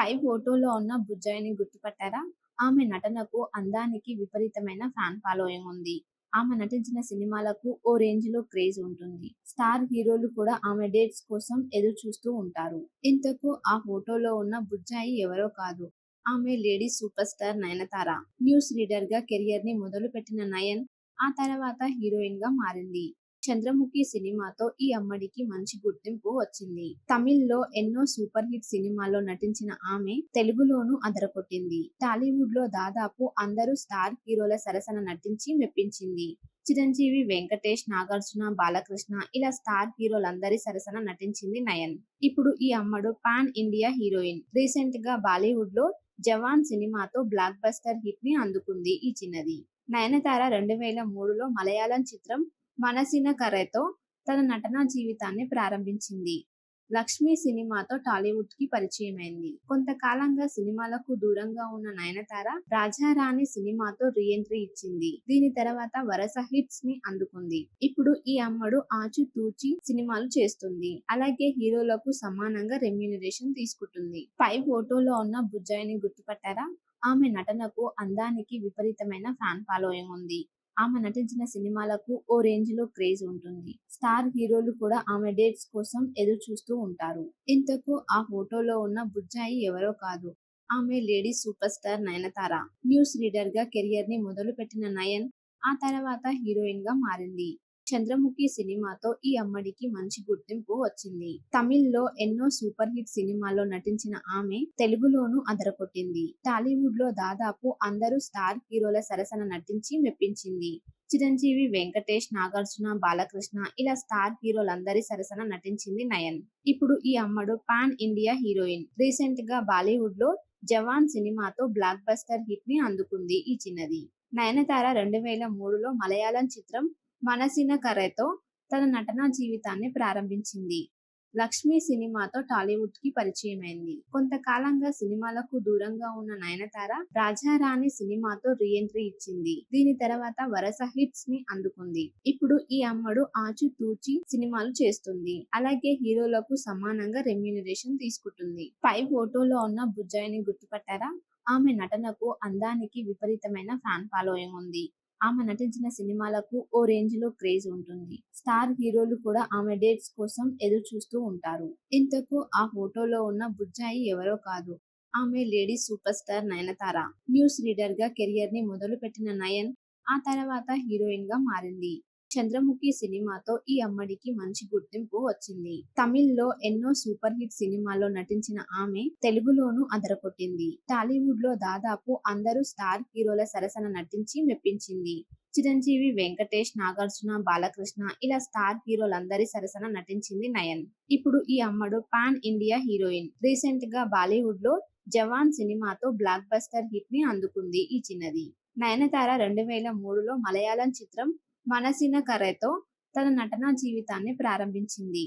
పై ఫోటోలో ఉన్న బుజ్జాయిని గుర్తుపట్టారా? ఆమె నటనకు అందానికి విపరీతమైన ఫ్యాన్ ఫాలోయింగ్ ఉంది. ఆమె నటించిన సినిమాలకు ఓ రేంజ్లో క్రేజ్ ఉంటుంది. స్టార్ హీరోలు కూడా ఆమె డేట్స్ కోసం ఎదురు చూస్తూ ఉంటారు. ఇంతకు ఆ ఫోటోలో ఉన్న బుజ్జాయి ఎవరో కాదు. ఆమె lady super star Nayanthara. News రీడర్గా కెరియర్ని మొదలు పెట్టిన నయన్ ఆ తర్వాత హీరోయిన్గా మారింది. చంద్రముఖి సినిమాతో ఈ అమ్మడికి మంచి గుర్తింపు వచ్చింది. తమిళ్ళో ఎన్నో సూపర్ హిట్ సినిమాల్లో నటించిన ఆమె తెలుగులోనూ అదరకొట్టింది టాలీవుడ్లో దాదాపు అందరూ స్టార్ హీరోల సరసన నటించి మెప్పించింది. చిరంజీవి వెంకటేష్ నాగార్జున బాలకృష్ణ ఇలా స్టార్ హీరోలందరి సరసన నటించింది నయన్. ఇప్పుడు ఈ అమ్మడు పాన్ ఇండియా హీరోయిన్. రీసెంట్గా బాలీవుడ్లో జవాన్ సినిమాతో బ్లాక్ బస్టర్ హిట్ని అందుకుంది ఈ చిన్నది. నయనతార రెండు వేల మూడులో మలయాళం చిత్రం మనసిన కరేతో తన నటనా జీవితాన్ని ప్రారంభించింది. లక్ష్మి సినిమాతో టాలీవుడ్కి పరిచయమైంది. కొంతకాలంగా సినిమాలకు దూరంగా ఉన్న నయనతార రాజారాణి సినిమాతో రీఎంట్రీ ఇచ్చింది. దీని తర్వాత వరస హిట్స్ని అందుకుంది. ఇప్పుడు ఈ అమ్మడు ఆచు తూచి సినిమాలు చేస్తుంది. అలాగే హీరోలకు సమానంగా రెమ్యూనరేషన్ తీసుకుంటుంది. పై ఫోటోలో ఉన్న బుజ్జాయిని గుర్తుపట్టారా? ఆమె నటనకు అందానికి విపరీతమైన ఫ్యాన్ ఫాలోయింగ్ ఉంది. ఆమె నటించిన సినిమాలకు ఓ రేంజ్లో క్రేజ్ ఉంటుంది. స్టార్ హీరోలు కూడా ఆమె డేట్స్ కోసం ఎదురు చూస్తూ ఉంటారు. ఇంతకు ఆ ఫోటోలో ఉన్న బుజ్జాయి ఎవరో కాదు. ఆమె lady super star Nayanthara. News రీడర్గా కెరియర్ని మొదలు పెట్టిన నయన్ ఆ తర్వాత హీరోయిన్గా మారింది. చంద్రముఖి సినిమాతో ఈ అమ్మడికి మంచి గుర్తింపు వచ్చింది. తమిళ్ళో ఎన్నో సూపర్ హిట్ సినిమాల్లో నటించిన ఆమె తెలుగులోనూ అదరకొట్టింది టాలీవుడ్లో దాదాపు అందరూ స్టార్ హీరోల సరసన నటించి మెప్పించింది. చిరంజీవి వెంకటేష్ నాగార్జున బాలకృష్ణ ఇలా స్టార్ హీరోలందరి సరసన నటించింది నయన్. ఇప్పుడు ఈ అమ్మడు పాన్ ఇండియా హీరోయిన్. రీసెంట్గా బాలీవుడ్లో జవాన్ సినిమాతో బ్లాక్ బస్టర్ హిట్ని అందుకుంది ఈ చిన్నది. నయనతార రెండు వేల మూడులో మలయాళం చిత్రం మనసిన కరేతో తన నటనా జీవితాన్ని ప్రారంభించింది. లక్ష్మి సినిమాతో టాలీవుడ్కి పరిచయమైంది. కొంతకాలంగా సినిమాలకు దూరంగా ఉన్న నయనతార రాజారాణి సినిమాతో రీఎంట్రీ ఇచ్చింది దీని తర్వాత వరస హిట్స్ని అందుకుంది. ఇప్పుడు ఈ అమ్మడు ఆచు తూచి సినిమాలు చేస్తుంది. అలాగే హీరోలకు సమానంగా రెమ్యూనరేషన్ తీసుకుంటుంది. పై ఫోటోలో ఉన్న బుజ్జాయిని గుర్తుపట్టారా? ఆమె నటనకు అందానికి విపరీతమైన ఫ్యాన్ ఫాలోయింగ్ ఉంది. ఆమె నటించిన సినిమాలకు ఓ రేంజ్లో క్రేజ్ ఉంటుంది. స్టార్ హీరోలు కూడా ఆమె డేట్స్ కోసం ఎదురు చూస్తూ ఉంటారు. ఇంతకు ఆ ఫోటోలో ఉన్న బుజ్జాయి ఎవరో కాదు. ఆమె lady super star Nayanthara. News రీడర్గా కెరియర్ని మొదలు పెట్టిన నయన్ ఆ తర్వాత హీరోయిన్గా మారింది. చంద్రముఖి సినిమాతో ఈ అమ్మడికి మంచి గుర్తింపు వచ్చింది. తమిళ్ళో ఎన్నో సూపర్ హిట్ సినిమాల్లో నటించిన ఆమె తెలుగులోనూ అదరకొట్టింది టాలీవుడ్లో దాదాపు అందరూ స్టార్ హీరోల సరసన నటించి మెప్పించింది. చిరంజీవి వెంకటేష్ నాగార్జున బాలకృష్ణ ఇలా స్టార్ హీరోలందరి సరసన నటించింది నయన్. ఇప్పుడు ఈ అమ్మడు పాన్ ఇండియా హీరోయిన్. రీసెంట్గా బాలీవుడ్లో జవాన్ సినిమాతో బ్లాక్ బస్టర్ హిట్ని అందుకుంది ఈ చిన్నది. నయనతార రెండు వేల మూడులో మలయాళం చిత్రం మనసిన కరేతో తన నటనా జీవితాన్ని ప్రారంభించింది.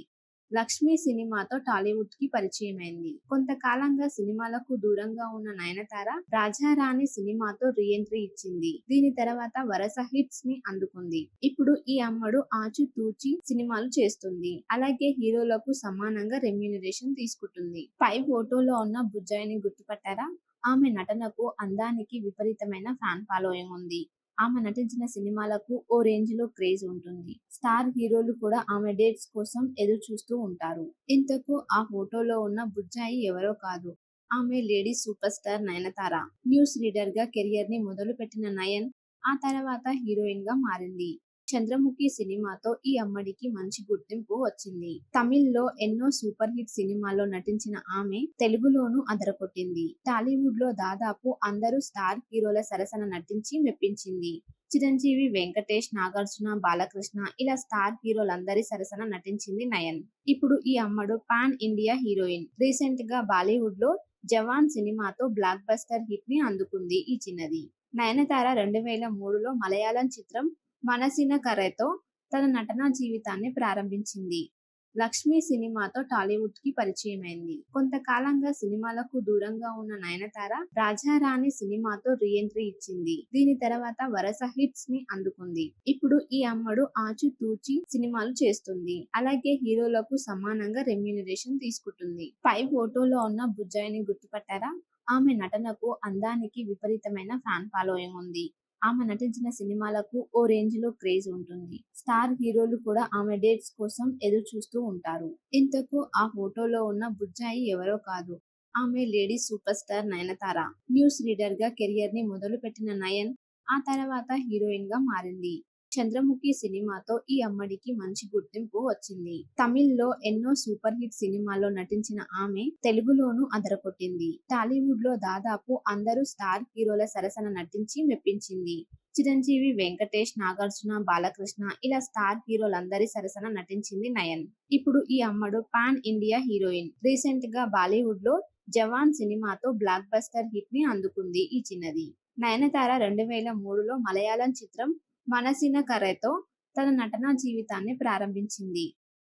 లక్ష్మి సినిమాతో టాలీవుడ్కి పరిచయమైంది. కొంతకాలంగా సినిమాలకు దూరంగా ఉన్న నయనతార రాజారాణి సినిమాతో రీఎంట్రీ ఇచ్చింది. దీని తర్వాత వరస హిట్స్ని అందుకుంది. ఇప్పుడు ఈ అమ్మడు ఆచు తూచి సినిమాలు చేస్తుంది. అలాగే హీరోలకు సమానంగా రెమ్యూనరేషన్ తీసుకుంటుంది. పై ఫోటోలో ఉన్న బుజ్జాయిని గుర్తుపట్టారా? ఆమె నటనకు అందానికి విపరీతమైన ఫ్యాన్ ఫాలోయింగ్ ఉంది. ఆమె నటించిన సినిమాలకు ఓ రేంజ్లో క్రేజ్ ఉంటుంది. స్టార్ హీరోలు కూడా ఆమె డేట్స్ కోసం ఎదురు చూస్తూ ఉంటారు. ఇంతకు ఆ ఫోటోలో ఉన్న బుజ్జాయి ఎవరో కాదు. ఆమె lady super star Nayanthara. News రీడర్గా కెరియర్ని మొదలు పెట్టిన నయన్ ఆ తర్వాత హీరోయిన్గా మారింది. చంద్రముఖి సినిమాతో ఈ అమ్మడికి మంచి గుర్తింపు వచ్చింది. తమిళ్ళో ఎన్నో సూపర్ హిట్ సినిమాల్లో నటించిన ఆమె తెలుగులోనూ అదరకొట్టింది టాలీవుడ్లో దాదాపు అందరూ స్టార్ హీరోల సరసన నటించి మెప్పించింది. చిరంజీవి వెంకటేష్ నాగార్జున బాలకృష్ణ ఇలా స్టార్ హీరోలందరి సరసన నటించింది నయన్. ఇప్పుడు ఈ అమ్మడు పాన్ ఇండియా హీరోయిన్. రీసెంట్గా బాలీవుడ్లో జవాన్ సినిమాతో బ్లాక్ బస్టర్ హిట్ని అందుకుంది ఈ చిన్నది. నయనతార రెండు వేల మూడులో మలయాళం చిత్రం మనసిన కరెతో తన నటనా జీవితాన్ని ప్రారంభించింది. లక్ష్మి సినిమాతో టాలీవుడ్కి పరిచయమైంది. కొంతకాలంగా సినిమాలకు దూరంగా ఉన్న నయనతార రాజారాణి సినిమాతో రీఎంట్రీ ఇచ్చింది. దీని తర్వాత వరస హిట్స్ని అందుకుంది. ఇప్పుడు ఈ అమ్మడు ఆచితూచి సినిమాలు చేస్తుంది. అలాగే హీరోలకు సమానంగా రెమ్యూనరేషన్ తీసుకుంటుంది. పై ఫోటోలో ఉన్న బుజ్జాయిని గుర్తుపట్టారా? ఆమె నటనకు అందానికి విపరీతమైన ఫ్యాన్ ఫాలోయింగ్ ఉంది. ఆమె నటించిన సినిమాలకు ఓ రేంజ్లో క్రేజ్ ఉంటుంది. స్టార్ హీరోలు కూడా ఆమె డేట్స్ కోసం ఎదురు చూస్తూ ఉంటారు. ఇంతకు ఆ ఫోటోలో ఉన్న బుజ్జాయి ఎవరో కాదు. ఆమె lady super star Nayanthara. News రీడర్గా కెరియర్ని మొదలు పెట్టిన నయన్ ఆ తర్వాత హీరోయిన్గా మారింది. చంద్రముఖి సినిమాతో ఈ అమ్మడికి మంచి గుర్తింపు వచ్చింది. తమిళ్ళో ఎన్నో సూపర్ హిట్ సినిమాల్లో నటించిన ఆమె తెలుగులోనూ అదరకొట్టింది టాలీవుడ్లో దాదాపు అందరూ స్టార్ హీరోల సరసన నటించి మెప్పించింది. చిరంజీవి వెంకటేష్ నాగార్జున బాలకృష్ణ ఇలా స్టార్ హీరోలందరి సరసన నటించింది నయన్. ఇప్పుడు ఈ అమ్మడు పాన్ ఇండియా హీరోయిన్. రీసెంట్గా బాలీవుడ్లో జవాన్ సినిమాతో బ్లాక్ బస్టర్ హిట్ని అందుకుంది ఈ చిన్నది. నయనతార రెండు వేల మూడులో మలయాళం చిత్రం మనసిన కరేతో తన నటనా జీవితాన్ని ప్రారంభించింది.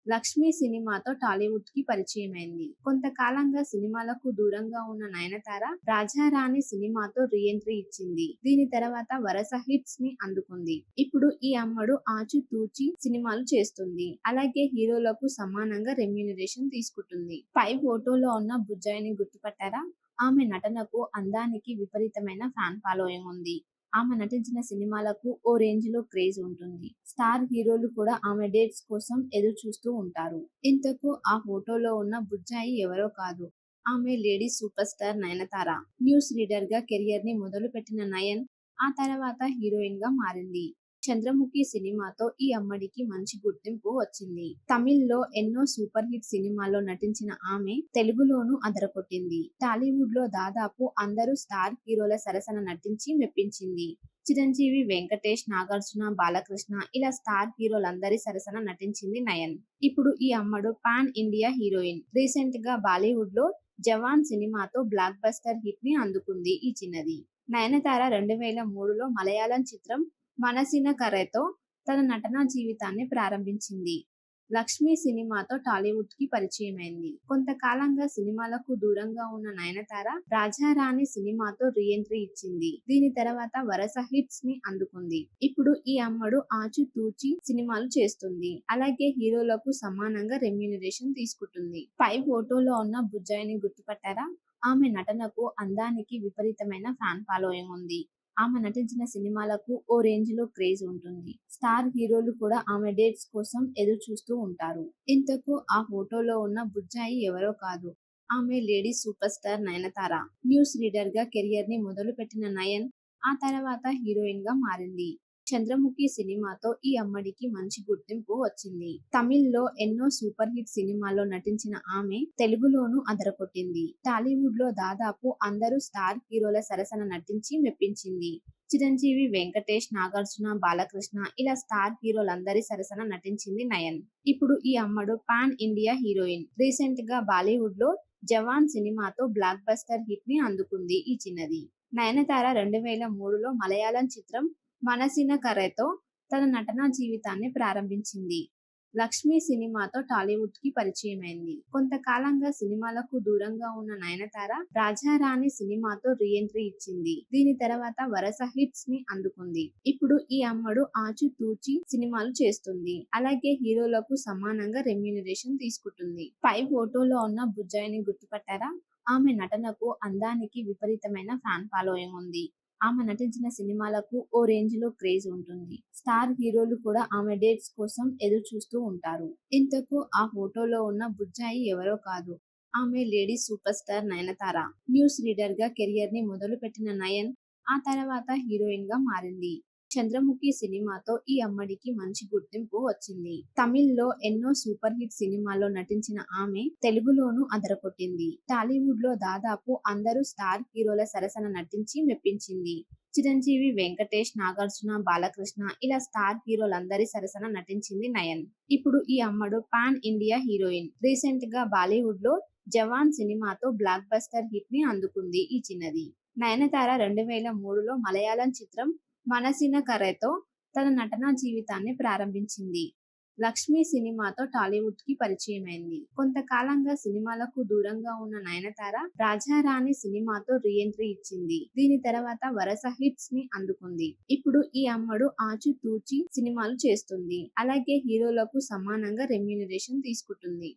లక్ష్మి సినిమాతో టాలీవుడ్కి పరిచయమైంది. కొంతకాలంగా సినిమాలకు దూరంగా ఉన్న నయనతార రాజారాణి సినిమాతో రీఎంట్రీ ఇచ్చింది. దీని తర్వాత వరస హిట్స్ని అందుకుంది. ఇప్పుడు ఈ అమ్మడు ఆచితూచి సినిమాలు చేస్తుంది. అలాగే హీరోలకు సమానంగా రెమ్యూనరేషన్ తీసుకుంటుంది. పై ఫోటోలో ఉన్న బుజ్జాయిని గుర్తుపట్టారా? ఆమె నటనకు అందానికి విపరీతమైన ఫ్యాన్ ఫాలోయింగ్ ఉంది. ఆమె నటించిన సినిమాలకు ఓ రేంజ్లో క్రేజ్ ఉంటుంది. స్టార్ హీరోలు కూడా ఆమె డేట్స్ కోసం ఎదురు చూస్తూ ఉంటారు. ఇంతకు ఆ ఫోటోలో ఉన్న బుజ్జాయి ఎవరో కాదు. ఆమె lady super star Nayanthara. News రీడర్గా కెరియర్ని మొదలు పెట్టిన నయన్ ఆ తర్వాత హీరోయిన్గా మారింది. చంద్రముఖి సినిమాతో ఈ అమ్మడికి మంచి గుర్తింపు వచ్చింది. తమిళ్ళో ఎన్నో సూపర్ హిట్ సినిమాల్లో నటించిన ఆమె తెలుగులోనూ అదరకొట్టింది టాలీవుడ్లో దాదాపు అందరూ స్టార్ హీరోల సరసన నటించి మెప్పించింది. చిరంజీవి వెంకటేష్ నాగార్జున బాలకృష్ణ ఇలా స్టార్ హీరోలందరి సరసన నటించింది నయన్. ఇప్పుడు ఈ అమ్మడు పాన్ ఇండియా హీరోయిన్. రీసెంట్గా బాలీవుడ్లో జవాన్ సినిమాతో బ్లాక్ బస్టర్ హిట్ని అందుకుంది ఈ చిన్నది. నయనతార రెండు వేల మూడులో మలయాళం చిత్రం మనసిన కరేతో తన నటనా జీవితాన్ని ప్రారంభించింది. లక్ష్మి సినిమాతో టాలీవుడ్కి పరిచయమైంది. కొంతకాలంగా సినిమాలకు దూరంగా ఉన్న నయనతార రాజారాణి సినిమాతో రీఎంట్రీ ఇచ్చింది. దీని తర్వాత వరస హిట్స్ని అందుకుంది. ఇప్పుడు ఈ అమ్మడు ఆచితూచి సినిమాలు చేస్తుంది. అలాగే హీరోలకు సమానంగా రెమ్యూనరేషన్ తీసుకుంటుంది. పై ఫోటోలో ఉన్న బుజ్జాయిని గుర్తుపట్టారా? ఆమె నటనకు అందానికి విపరీతమైన ఫ్యాన్ ఫాలోయింగ్ ఉంది. ఆమె నటించిన సినిమాలకు ఓ రేంజ్లో క్రేజ్ ఉంటుంది. స్టార్ హీరోలు కూడా ఆమె డేట్స్ కోసం ఎదురు చూస్తూ ఉంటారు. ఇంతకు ఆ ఫోటోలో ఉన్న బుజ్జాయి ఎవరో కాదు. ఆమె lady super star Nayanthara. News రీడర్గా కెరియర్ని మొదలు పెట్టిన నయన్ ఆ తర్వాత హీరోయిన్గా మారింది. చంద్రముఖి సినిమాతో ఈ అమ్మడికి మంచి గుర్తింపు వచ్చింది. తమిళ్ళో ఎన్నో సూపర్ హిట్ సినిమాల్లో నటించిన ఆమె తెలుగులోనూ అదరకొట్టింది టాలీవుడ్లో దాదాపు అందరూ స్టార్ హీరోల సరసన నటించి మెప్పించింది. చిరంజీవి వెంకటేష్ నాగార్జున బాలకృష్ణ ఇలా స్టార్ హీరోలందరి సరసన నటించింది నయన్. ఇప్పుడు ఈ అమ్మడు పాన్ ఇండియా హీరోయిన్. రీసెంట్గా బాలీవుడ్లో జవాన్ సినిమాతో బ్లాక్ బస్టర్ హిట్ని అందుకుంది ఈ చిన్నది. నయనతార రెండు వేల మూడులో మలయాళం చిత్రం మనసిన కరేతో తన నటనా జీవితాన్ని ప్రారంభించింది. లక్ష్మి సినిమాతో టాలీవుడ్కి పరిచయమైంది. కొంతకాలంగా సినిమాలకు దూరంగా ఉన్న నయనతార రాజారాణి సినిమాతో రీఎంట్రీ ఇచ్చింది దీని తర్వాత వరస హిట్స్ని అందుకుంది. ఇప్పుడు ఈ అమ్మడు ఆచితూచి సినిమాలు చేస్తుంది. అలాగే హీరోలకు సమానంగా రెమ్యూనరేషన్ తీసుకుంటుంది. పై ఫోటోలో ఉన్న బుజ్జాయిని గుర్తుపట్టారా? ఆమె నటనకు అందానికి విపరీతమైన ఫ్యాన్ ఫాలోయింగ్ ఉంది. ఆమె నటించిన సినిమాలకు ఓ రేంజ్లో క్రేజ్ ఉంటుంది. స్టార్ హీరోలు కూడా ఆమె డేట్స్ కోసం ఎదురు చూస్తూ ఉంటారు. ఇంతకు ఆ ఫోటోలో ఉన్న బుజ్జాయి ఎవరో కాదు. ఆమె lady super star Nayanthara. News రీడర్గా కెరియర్ని మొదలు పెట్టిన నయన్ ఆ తర్వాత హీరోయిన్గా మారింది. చంద్రముఖి సినిమాతో ఈ అమ్మడికి మంచి గుర్తింపు వచ్చింది. తమిళ్ళో ఎన్నో సూపర్ హిట్ సినిమాల్లో నటించిన ఆమె తెలుగులోనూ అదరకొట్టింది టాలీవుడ్లో దాదాపు అందరూ స్టార్ హీరోల సరసన నటించి మెప్పించింది. చిరంజీవి వెంకటేష్ నాగార్జున బాలకృష్ణ ఇలా స్టార్ హీరోలందరి సరసన నటించింది నయన్. ఇప్పుడు ఈ అమ్మడు పాన్ ఇండియా హీరోయిన్. రీసెంట్గా బాలీవుడ్లో జవాన్ సినిమాతో బ్లాక్ బస్టర్ హిట్ని అందుకుంది ఈ చిన్నది. నయనతార రెండు వేల మూడులో మలయాళం చిత్రం మనసిన కరెతో తన నటనా జీవితాన్ని ప్రారంభించింది. లక్ష్మి సినిమాతో టాలీవుడ్కి పరిచయమైంది. కొంతకాలంగా సినిమాలకు దూరంగా ఉన్న నయనతార రాజారాణి సినిమాతో రీ ఎంట్రీ ఇచ్చింది. దీని తర్వాత వరస హిట్స్ని అందుకుంది. ఇప్పుడు ఈ అమ్మడు ఆచి తూచి సినిమాలు చేస్తుంది. అలాగే హీరోలకు సమానంగా రెమ్యూనరేషన్ తీసుకుంటుంది.